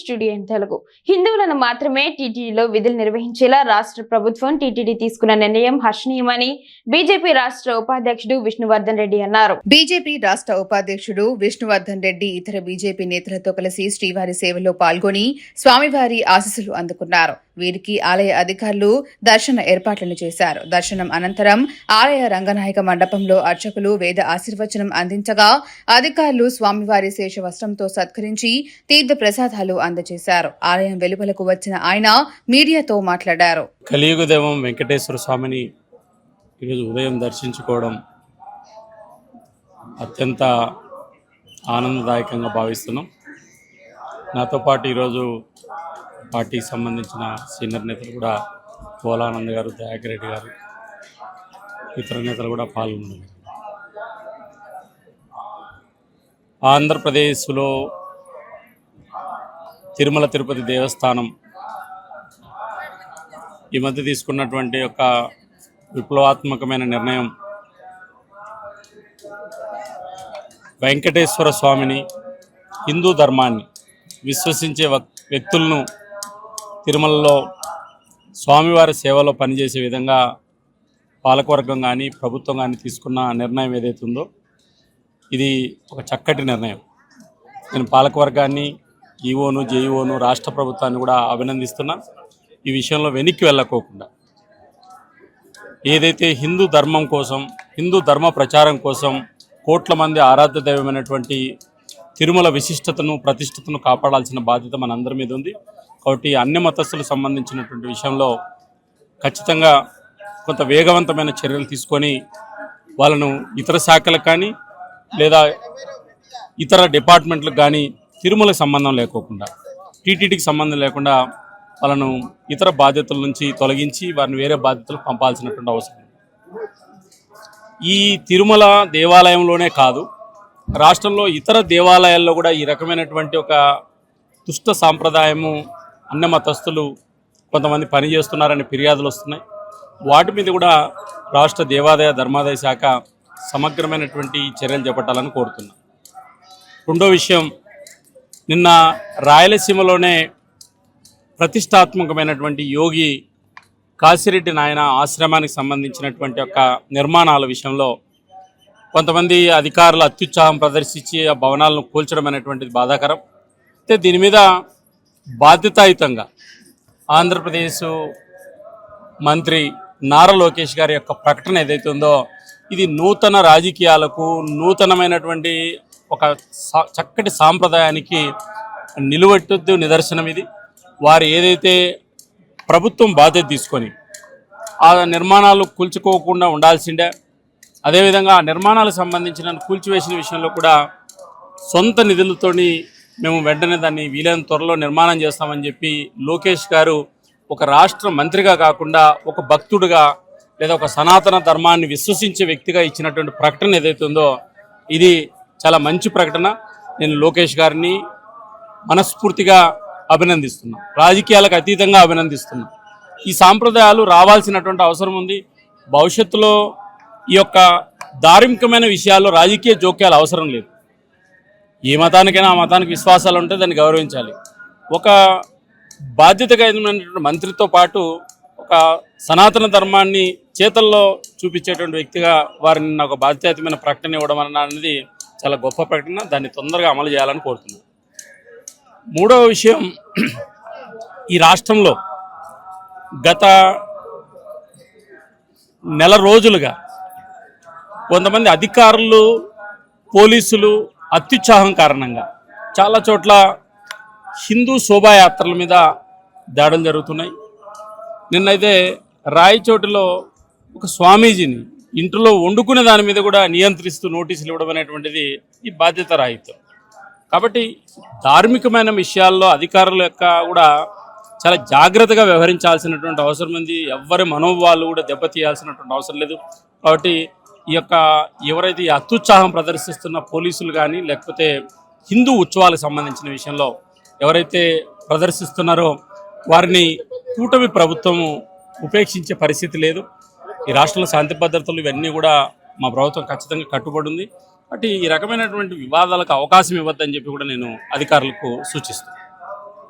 Studio in Telugu. హిందువులను మాత్రమే టీటీడీలో విధులు నిర్వహించేలా రాష్ట్ర ప్రభుత్వం టీటీడీ తీసుకున్న నిర్ణయం హర్షణీయమని బీజేపీ రాష్ట్ర ఉపాధ్యక్షుడు విష్ణువర్ధన్ రెడ్డి అన్నారు. బీజేపీ రాష్ట్ర ఉపాధ్యక్షుడు విష్ణువర్ధన్ రెడ్డి ఇతర బీజేపీ నేతలతో కలిసి శ్రీవారి సేవలో పాల్గొని స్వామివారి ఆశీస్సులు అందుకున్నారు. వీరికి ఆలయ అధికారులు దర్శన ఏర్పాట్లను చేశారు. దర్శనం అనంతరం ఆలయ రంగనాయక మండపంలో అర్చకులు వేద ఆశీర్వచనం అందించగా అధికారులు స్వామివారి శేష వస్త్రంతో సత్కరించి తీర్థ ప్రసాదాలు అందజేశారు. ఆలయం వెలుపలకు వచ్చిన ఆయన మీడియాతో మాట్లాడారు. కలియుగదేవం వెంకటేశ్వర స్వామిని ఈరోజు ఉదయం దర్శించుకోవడం అత్యంత ఆనందదాయకంగా భావిస్తున్నాం. నాతో పాటు ఈరోజు పార్టీకి సంబంధించిన సీనియర్ నేతలు కూడా పోలానంద్ గారు దయాకర్ రెడ్డి గారు ఇతర నేతలు కూడా పాల్గొన్నారు. ఆంధ్రప్రదేశ్లో తిరుమల తిరుపతి దేవస్థానం ఈ మధ్య తీసుకున్నటువంటి ఒక విప్లవాత్మకమైన నిర్ణయం వెంకటేశ్వర స్వామిని హిందూ ధర్మాన్ని విశ్వసించే వ్యక్తులను తిరుమలలో స్వామివారి సేవలో పనిచేసే విధంగా పాలకవర్గం కానీ ప్రభుత్వం కానీ తీసుకున్న నిర్ణయం ఏదైతే ఉందో ఇది ఒక చక్కటి నిర్ణయం. నేను పాలకవర్గాన్ని ఈఓను జేఈఓను రాష్ట్ర ప్రభుత్వాన్ని కూడా అభినందిస్తున్నా. ఈ విషయంలో వెనక్కి వెళ్ళకోకుండా. ఏదైతే హిందూ ధర్మం కోసం హిందూ ధర్మ ప్రచారం కోసం కోట్ల మంది ఆరాధ్య దైవమైనటువంటి తిరుమల విశిష్టతను ప్రతిష్టతను కాపాడాల్సిన బాధ్యత మనందరి మీద ఉంది. కాబట్టి అన్ని మతస్థులకు సంబంధించినటువంటి విషయంలో ఖచ్చితంగా కొంత వేగవంతమైన చర్యలు తీసుకొని వాళ్ళను ఇతర శాఖలకు కానీ లేదా ఇతర డిపార్ట్మెంట్లకు కానీ తిరుమలకు సంబంధం లేకోకుండా టీటీడీకి సంబంధం లేకుండా వాళ్ళను ఇతర బాధ్యతల నుంచి తొలగించి వారిని వేరే బాధ్యతలకు పంపాల్సినటువంటి అవసరం ఈ తిరుమల దేవాలయంలోనే కాదు రాష్ట్రంలో ఇతర దేవాలయాల్లో కూడా ఈ రకమైనటువంటి ఒక దుష్ట సాంప్రదాయము అన్న మతస్థులు కొంతమంది పనిచేస్తున్నారని ఫిర్యాదులు వస్తున్నాయి. వాటి మీద కూడా రాష్ట్ర దేవాదాయ ధర్మాదాయ శాఖ సమగ్రమైనటువంటి చర్యలు చేపట్టాలని కోరుతున్నా. రెండో విషయం నిన్న రాయలసీమలోనే ప్రతిష్టాత్మకమైనటువంటి యోగి కాశిరెడ్డి నాయన ఆశ్రమానికి సంబంధించినటువంటి యొక్క నిర్మాణాల విషయంలో కొంతమంది అధికారులు అత్యుత్సాహం ప్రదర్శించి ఆ భవనాలను కూల్చడం అనేటువంటిది బాధాకరం. అయితే దీని మీద బాధ్యతాయుతంగా ఆంధ్రప్రదేశ్ మంత్రి నారా లోకేష్ గారి యొక్క ప్రకటన ఏదైతే ఉందో ఇది నూతన రాజకీయాలకు నూతనమైనటువంటి ఒక చక్కటి సాంప్రదాయానికి నిలువెట్టద్దు నిదర్శనం ఇది. వారు ఏదైతే ప్రభుత్వం బాధ్యత తీసుకొని ఆ నిర్మాణాలు కూల్చుకోకుండా ఉండాల్సిండే అదేవిధంగా నిర్మాణాలకు సంబంధించిన కూల్చివేసిన విషయంలో కూడా సొంత నిధులతోని మేము వెంటనే దాన్ని వీలైన త్వరలో నిర్మాణం చేస్తామని చెప్పి లోకేష్ గారు ఒక రాష్ట్ర మంత్రిగా కాకుండా ఒక భక్తుడిగా లేదా ఒక సనాతన ధర్మాన్ని విశ్వసించే వ్యక్తిగా ఇచ్చినటువంటి ప్రకటన ఏదైతే ఉందో ఇది చాలా మంచి ప్రకటన. నేను లోకేష్ గారిని మనస్ఫూర్తిగా అభినందిస్తున్నా. రాజకీయాలకు అతీతంగా అభినందిస్తున్నా. ఈ సాంప్రదాయాలు రావాల్సినటువంటి అవసరం ఉంది. భవిష్యత్తులో ఈ యొక్క ధార్మికమైన విషయాల్లో రాజకీయ జోక్యాలు అవసరం లేదు. ఏ మతానికైనా ఆ మతానికి విశ్వాసాలు ఉంటే దాన్ని గౌరవించాలి. ఒక బాధ్యతకరమైనటువంటి మంత్రితో పాటు ఒక సనాతన ధర్మాన్ని చేతల్లో చూపించేటువంటి వ్యక్తిగా వారిని నాకు ఒక బాధ్యతమైన ప్రకటన ఇవ్వడం అన్న అనేది చాలా గొప్ప ప్రకటన. దాన్ని తొందరగా అమలు చేయాలని కోరుతున్నాను. మూడవ విషయం ఈ రాష్ట్రంలో గత నెల రోజులుగా కొంతమంది అధికారులు పోలీసులు అత్యుత్సాహం కారణంగా చాలా చోట్ల హిందూ శోభాయాత్రల మీద దాడులు జరుగుతున్నాయి. నిన్నైతే రాయచోటిలో ఒక స్వామీజీని ఇంట్లో వండుకునే దాని మీద కూడా నియంత్రిస్తూ నోటీసులు ఇవ్వడం అనేటువంటిది ఈ బాధ్యత రాహిత్యం. కాబట్టి ధార్మికమైన విషయాల్లో అధికారుల యొక్క కూడా చాలా జాగ్రత్తగా వ్యవహరించాల్సినటువంటి అవసరం ఉంది. ఎవరి మనోభావాలు కూడా దెబ్బతీయాల్సినటువంటి అవసరం లేదు. కాబట్టి ఈ యొక్క ఎవరైతే ఈ అత్యుత్సాహం ప్రదర్శిస్తున్న పోలీసులు కానీ లేకపోతే హిందూ ఉత్సవాలకు సంబంధించిన విషయంలో ఎవరైతే ప్రదర్శిస్తున్నారో వారిని కూటమి ప్రభుత్వము ఉపేక్షించే పరిస్థితి లేదు. ఈ రాష్ట్రంలో శాంతి భద్రతలు ఇవన్నీ కూడా మా ప్రభుత్వం ఖచ్చితంగా కట్టుబడి ఉంది కాబట్టి ఈ రకమైనటువంటి వివాదాలకు అవకాశం ఇవ్వద్దని చెప్పి కూడా నేను అధికారులకు సూచిస్తాను